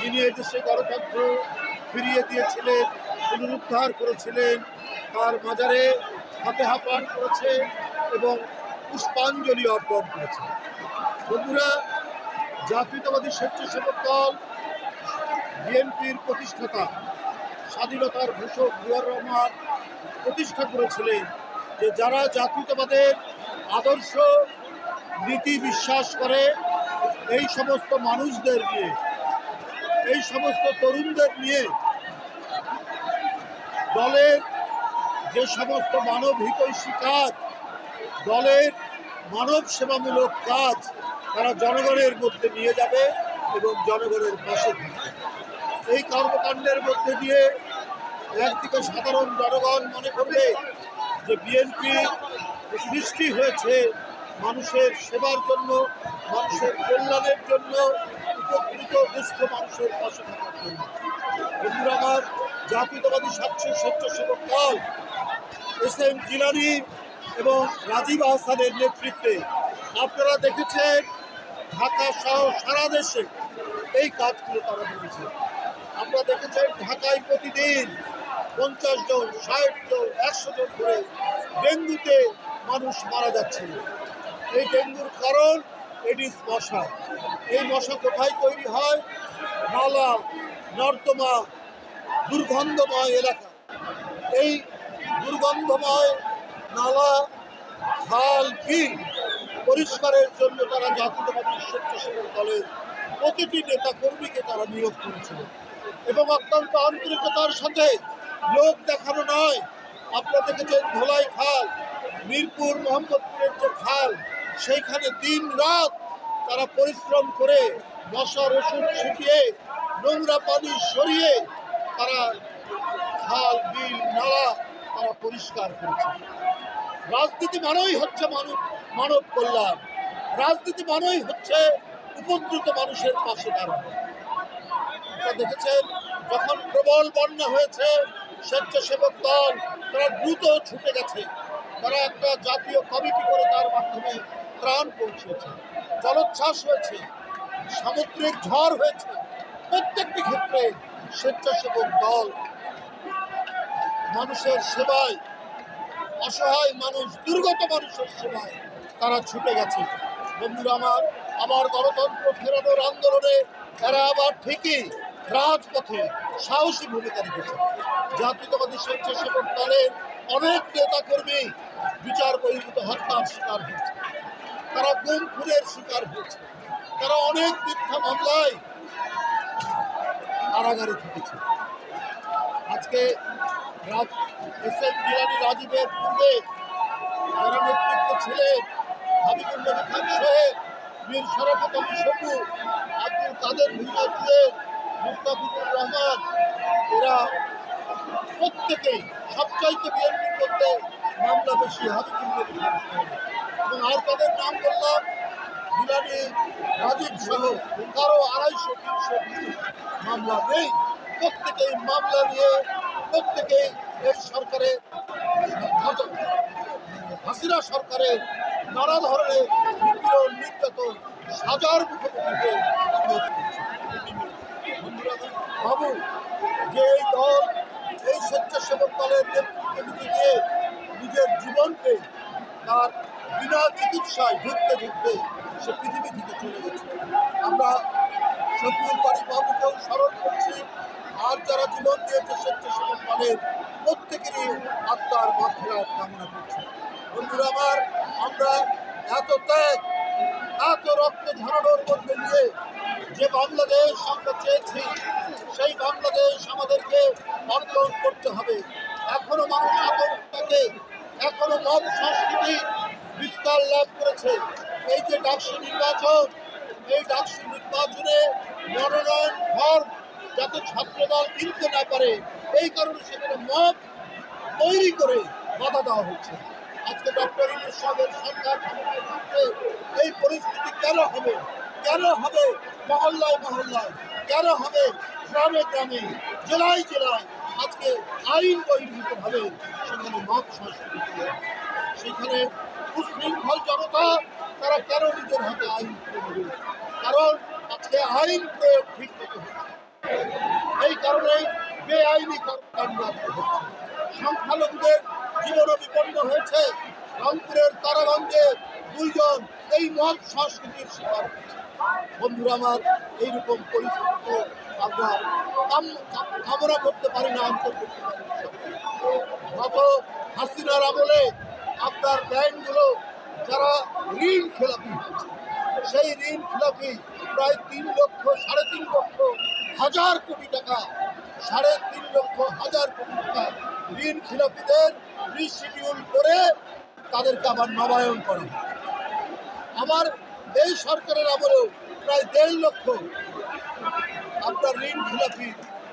যিনি এই দেশে গণতন্ত্র ফিরিয়ে দিয়েছিলেন পুনরুদ্ধার করেছিলেন তার মাজারে ফাতেহা পাঠ করেছে এবং পুষ্পাঞ্জলি অর্পণ করেছে। বন্ধুরা জাতীয়তাবাদী স্বেচ্ছাসেবক দল বিএনপির প্রতিষ্ঠাতা স্বাধীনতার ঘোষক জিয়াউর রহমান প্রতিষ্ঠা করেছিলেন যে যারা জাতীয়তাবাদের আদর্শ নীতি বিশ্বাস করে, এই সমস্ত মানুষদের নিয়ে, এই সমস্ত তরুণদের নিয়ে দলের যে সমস্ত মানব হিতৈষী কাজ, দলের মানব সেবামূলক কাজ তারা জনগণের মধ্যে নিয়ে যাবে এবং জনগণের পাশে থাকবে। এই কর্মকাণ্ডের মধ্যে দিয়ে একদিকে সাধারণ জনগণ মনে করবে যে বিএনপি সৃষ্টি হয়েছে মানুষের সেবার জন্য, মানুষের কল্যাণের জন্য, উপকৃত দুস্থ মানুষের পাশে থাকার জন্য। বন্ধুরা আমার, জাতীয়তাবাদী স্বাস্থ্য স্বেচ্ছাসেবক দল, এস এম জিলানি এবং রাজীব আহসানের নেতৃত্বে আপনারা দেখেছেন, ঢাকা সহ সারা দেশে এই কাজগুলো তারা করেছে। আমরা দেখেছেন, ঢাকায় প্রতিদিন পঞ্চাশ জন, ষাট জন, একশো জন করে ডেঙ্গুতে মানুষ মারা যাচ্ছে এই ডেঙ্গুর কারণ এডিস মশা। এই মশা কোথায় তৈরি হয়? নালা নর্দমা, দুর্গন্ধময় এলাকা। এই দুর্গন্ধময় নালা, খাল, বিল পরিষ্কারের জন্য তারা জাতীয়তাবাদী স্বেচ্ছাসেবক দলের প্রতিটি নেতা কর্মীকে তারা নিয়োগ করেছিল এবং অত্যন্ত আন্তরিকতার সাথে লোক দেখানো নয়। আপনারা দেখেছেন ধোলাই খাল, মিরপুর মোহাম্মদপুরের যে খাল, সেইখানে দিন রাত তারা পরিশ্রম করে মশার ওষুধ ছিটিয়ে, নোংরা পানি সরিয়ে তারা খাল, বিল, নালা তারা পরিষ্কার করেছে। রাজনীতি মানেই হচ্ছে মানব মানব কল্যাণ। রাজনীতি মানেই হচ্ছে উপদ্রুত মানুষের পাশে দাঁড়ানো। দেখেছেন, যখন প্রবল বন্যা হয়েছে স্বেচ্ছাসেবক দল তারা দ্রুত ছুটে গেছে। তারা একটা জাতীয় কমিটি করে তার মাধ্যমে ত্রাণ পৌঁছেছে। জলোচ্ছ্বাস হয়েছে, সামুদ্রিক ঝড় হয়েছে। প্রত্যেকটি ক্ষেত্রে স্বেচ্ছাসেবক দল মানুষের সেবায়, অসহায় মানুষ, দুর্গত মানুষের সেবায় তারা ছুটে গেছে। বন্ধুরা আমার আমার গণতন্ত্র ফেরানোর আন্দোলনে তারা আবার ঠিকই রাজপথে সাহসী ভূমিকা রেখেছে জাতীয়তাবাদী স্বেচ্ছাসেবক দলের অনেক নেতা কর্মী বিচার বহির্ভূত হত্যার শিকার হয়েছে। তারা গুম খুনের শিকার হয়েছে। তারা অনেক মিথ্যা মামলায় কারাগারে থেকেছে আজকে এস এম গিলানি রাজীবের পূর্বে যারা নেতৃত্ব ছিলেন হাবিবুল নবী খান সাহেব বীর শরফত আলী আব্দুল কাদের মুজাহিদ মুস্তাফিজুর রহমান, এরা প্রত্যেকেই সবচাইতে বিএনপির মধ্যে মামলা বেশি হাবিবুল নবী এবং আর তাদের নাম বললাম? গিলানি রাজীব সহ কারও আড়াইশো, তিনশো মামলা নেই। প্রত্যেকেই মামলা নিয়ে, প্রত্যেকেই এই সরকারের হাসিনা সরকারের নানা ধরনের নির্যাতন, সাজার মুখোমুখি হয়ে যে এই দল, এই স্বেচ্ছাসেবক দলের নেতৃত্ব গিয়ে নিজের জীবনকে তার বিনা চিকিৎসায় ঢুকতে ঢুকতে সে পৃথিবী থেকে চলে গেছে। আমরা শফিউল বাড়ি স্মরণ করছি, আর যারা জীবন দিয়েছে স্বেচ্ছাসেবক দলের প্রত্যেকেরই আত্মার মাফিরাত কামনা করছি। বন্ধুরা আমার, আমরা এত ত্যাগ, এত রক্ত ঝরানোর মধ্যে দিয়ে যে বাংলাদেশ আমরা চেয়েছি সেই বাংলাদেশ আমাদেরকে অর্জন করতে হবে। এখনও মানুষ এখনও মব সংস্কৃতি বিস্তার লাভ করেছে। এই যে ডাকসু নির্বাচন, এই ডাকসু নির্বাচনে মনোনয়ন ফর্ম যাতে ছাত্রদল কিনতে না পারে, এই কারণে সেখানে মব তৈরি করে বাধা দেওয়া হচ্ছে। আজকে ডক্টর ইউনুস সরকার এই পরিস্থিতি কেন হবে? কেন হবে মহল্লায় মহল্লায়? কেন হবে? গ্রামে গ্রামে, জেলায় জেলায় আজকে আইন বহির্ভূতভাবে সেখানে মত সংস্কৃতি। সেখানে উশৃঙ্খল জনতা, তারা কেন নিজের হাতে আইন নেবে? কারণ আজকে আইন প্রয়োগ ঠিক মতো এই কারণেই বেআইনি কর্মকাণ্ড সংখ্যালঘুদের জীবনও বিপন্ন হয়েছে। রংপুরের তারাগঞ্জে দুইজন এই মত সংস্কৃতির শিকার হয়েছে। বন্ধুরা, আমার এইরকম পরিস্থিতিতে আমরা কাম- কাম- কামনা করতে পারি না। গত হাসিনার আমলে আপনার ব্যাংকগুলো যারা ঋণ খেলাপি সেই ঋণ খেলাপি প্রায় তিন লক্ষ, সাড়ে তিন লক্ষ, হাজার কোটি টাকা, সাড়ে তিন লক্ষ, হাজার কোটি টাকা ঋণ খেলাপিদের রিশিডিউল করে তাদেরকে আবার নবায়ন করে আমার এই সরকারের আমলেও প্রায় দেড় লক্ষ আপনার ঋণ খেলাপি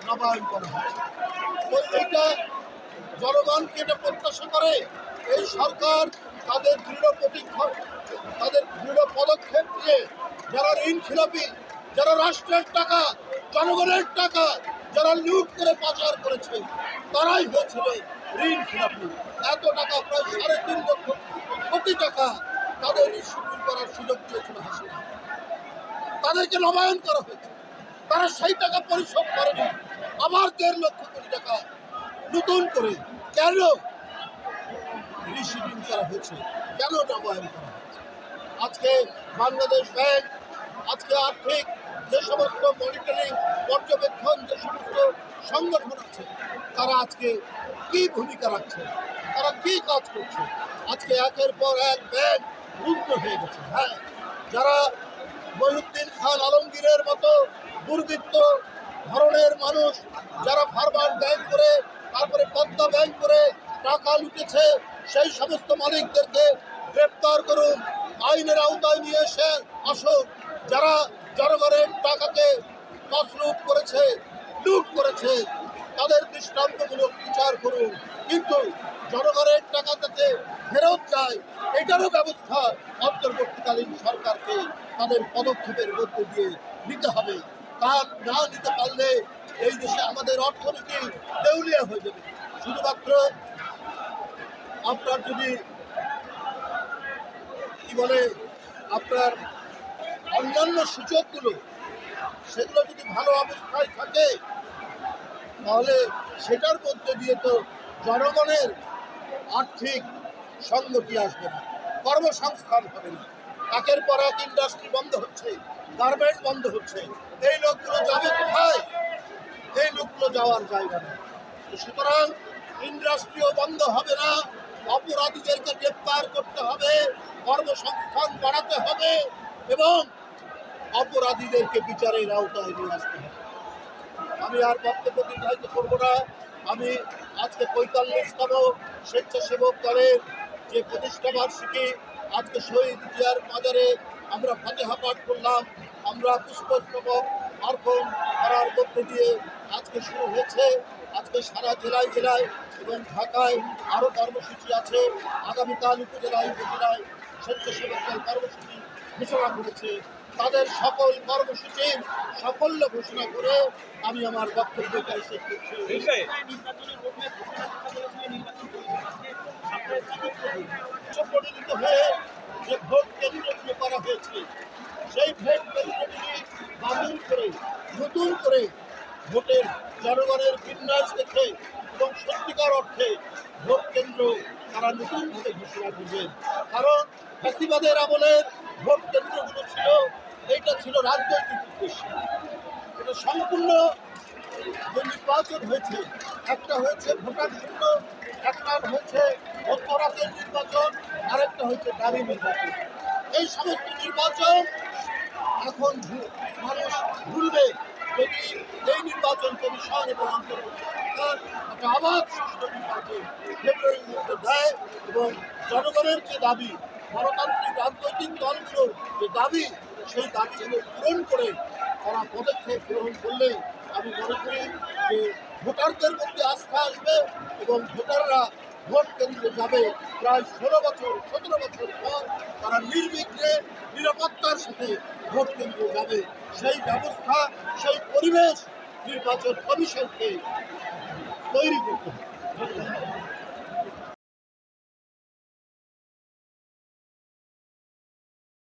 নবায়ন করা হয়েছে। তো এইটা জনগণকে এটা প্রত্যাশা করে, এই সরকার তাদের দৃঢ় প্রতিক্ষণ তাদের দৃঢ় পদক্ষেপ নিয়ে যারা ঋণ খেলাপি, যারা রাষ্ট্রের টাকা, জনগণের টাকা যারা লুট করে পাচার করেছে, তারাই হয়েছিল ঋণ খেলাপি। এত টাকা, প্রায় সাড়ে তিন লক্ষ কোটি টাকা তাদের করার সুযোগ দিয়েছিল হাসিনা। তাদেরকে নবায়ন করা হয়েছে। তারা সেই টাকা পরিশোধ করেনি। আবার দেড় লক্ষ কোটি টাকা নতুন করে কেন রিসিভিং করা হয়েছে? কেন নবায়ন করা আজকে বাংলাদেশ ব্যাংক, আজকে আর্থিক যে সমস্ত মনিটরিং পর্যবেক্ষণ যে সমস্ত সংগঠন আছে, তারা আজকে কি ভূমিকা রাখছে? তারা কি কাজ করছে? আজকে একের পর এক ব্যাংক রুগ্ন হয়ে গেছে। হ্যাঁ যারা মহিউদ্দিন খান আলমগীরের মতো দুর্বৃত্ত ধরনের মানুষ, যারা ফারবার ব্যাংক করে, তারপরে পদ্মা ব্যাংক করে টাকা লুটেছে, সেই সমস্ত মালিকদেরকে গ্রেপ্তার করুন। আইনের আওতায় নিয়ে এসে আসুন। যারা জনগণের টাকাকে তসরুপ করেছে, লুট করেছে তাদের দৃষ্টান্তমূলক বিচার করুন। কিন্তু জনগণের টাকা যাতে ফেরত যায়, এটারও ব্যবস্থা অন্তর্বর্তীকালীন সরকারকে তাদের পদক্ষেপের মধ্যে দিয়ে নিতে হবে। তা না নিতে পারলে এই দেশে আমাদের অর্থনীতি দেউলিয়া হয়ে যাবে। শুধুমাত্র আপনার যদি, কি বলে, আপনার অন্যান্য সূচকগুলো সেগুলো যদি ভালো অবস্থায় থাকে তাহলে সেটার মধ্যে দিয়ে তো জনগণের আর্থিক সঙ্গতি আসবে না, কর্মসংস্থান হবে না। একের পর এক ইন্ডাস্ট্রি বন্ধ হচ্ছে গার্মেন্টস বন্ধ হচ্ছে। এই লোকগুলো যাবে কোথায়? এই লোকগুলো যাওয়ার জায়গা তো সুতরাং ইন্ডাস্ট্রিও বন্ধ হবে না, অপরাধীদেরকে গ্রেপ্তার করতে হবে, কর্মসংস্থান বাড়াতে হবে এবং অপরাধীদেরকে বিচারের আওতায় নিয়ে আসতে হবে। আমি আর বক্তব্য দীর্ঘায়িত করব না। আমি আজকে পঁয়তাল্লিশতম স্বেচ্ছাসেবক দলের যে প্রতিষ্ঠা বার্ষিকী আজকে শহীদ জিয়ার মাজারে আমরা ফাতেহা পাঠ করলাম। আমরা পুষ্পস্তবক অর্পণ করার মধ্যে দিয়ে আজকে শুরু হয়েছে। আজকে সারা জেলায় জেলায় এবং ঢাকায় আরও কর্মসূচি আছে। আগামীকাল উপজেলায় উপজেলায় স্বেচ্ছাসেবক দল কর্মসূচি ঘোষণা করেছে। তাদের সকল কর্মসূচির সাফল্য ঘোষণা করে আমি আমার বক্তব্য এখানে শেষ করছি। হয়ে যে ভোট কেন্দ্রগুলো করা হয়েছে সেই ভোট কেন্দ্রগুলি বাতিল করে নতুন করে ভোটের জনগণের বিন্যাস দেখে এবং সত্যিকার অর্থে ভোট কেন্দ্র তারা নতুনভাবে ঘোষণা করবেন কারণ ফ্যাসিবাদের আমলের ভোট কেন্দ্রগুলো ছিল ছিল রাজনৈতিক উদ্দেশ্য। এটা সম্পূর্ণ যে নির্বাচন হয়েছে, একটা হয়েছে ভোটার শূন্য একটা হয়েছে মধ্যরাতের নির্বাচন, আরেকটা হয়েছে দাবি নির্বাচন। এই সমস্ত নির্বাচন এখন মানুষ ভুলবে যদি এই নির্বাচন কমিশন এবং সরকার একটা আবাদ সুষ্ঠু নির্বাচন ফেব্রুয়ারির মধ্যে দেয় এবং জনগণের যে দাবি, গণতান্ত্রিক রাজনৈতিক দলগুলোর যে দাবি সেই দাবিগুলো পূরণ করে তারা পদক্ষেপ গ্রহণ করলে আমি মনে করি যে ভোটারদের মধ্যে আস্থা আসবে এবং ভোটাররা ভোট কেন্দ্রে যাবে প্রায় ষোলো বছর, সতেরো বছর পর তারা নির্বিঘ্নে নিরাপত্তার সাথে ভোট কেন্দ্রে যাবে সেই ব্যবস্থা, সেই পরিবেশ নির্বাচন কমিশনকে তৈরি করতে হবে।